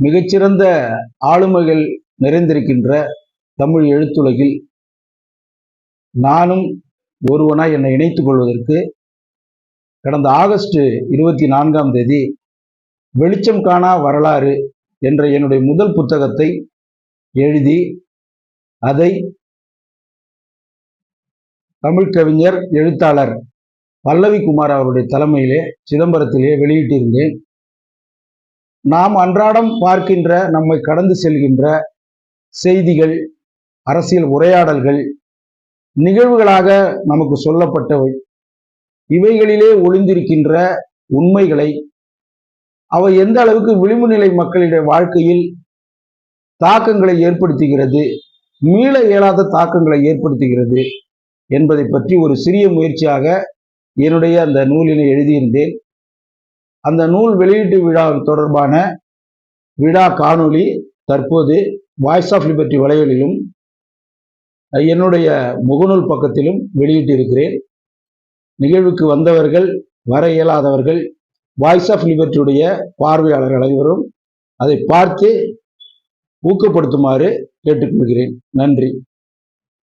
மிகச்சிறந்த ஆளுமைகள் நிறைந்திருக்கின்ற தமிழ் எழுத்துலகில் நானும் ஒருவனாய் என்னை இணைத்துக் கொள்வதற்கு கடந்த ஆகஸ்ட் இருபத்தி நான்காம் தேதி வெளிச்சம் காணா வரலாறு என்ற என்னுடைய முதல் புத்தகத்தை எழுதி அதை தமிழ் கவிஞர் எழுத்தாளர் பல்லவி குமார் அவருடைய தலைமையிலே சிதம்பரத்திலே வெளியிட்டிருந்தேன். நாம் அன்றாடம் பார்க்கின்ற நம்மை கடந்து செல்கின்ற செய்திகள் அரசியல் உரையாடல்கள் நிகழ்வுகளாக நமக்கு சொல்லப்பட்டவை. இவைகளிலே ஒளிந்திருக்கின்ற உண்மைகளை அவை எந்த அளவுக்கு விளிம்பு நிலை மக்களுடைய வாழ்க்கையில் தாக்கங்களை ஏற்படுத்துகிறது மீள இயலாத தாக்கங்களை ஏற்படுத்துகிறது என்பதை பற்றி ஒரு சிறிய முயற்சியாக என்னுடைய அந்த நூலினை எழுதியிருந்தேன். அந்த நூல் வெளியீட்டு விழா தொடர்பான விழா காணொளி தற்போது வாய்ஸ் ஆஃப் லிபர்ட்டி வலையொலியிலும் என்னுடைய முகநூல் பக்கத்திலும் வெளியிட்டிருக்கிறேன். நிகழ்வுக்கு வந்தவர்கள் வர இயலாதவர்கள் வாய்ஸ் ஆஃப் லிபர்ட்டியுடைய பார்வையாளர்கள் அனைவரும் அதை பார்த்து ஊக்கப்படுத்துமாறு கேட்டுக்கொள்கிறேன். நன்றி.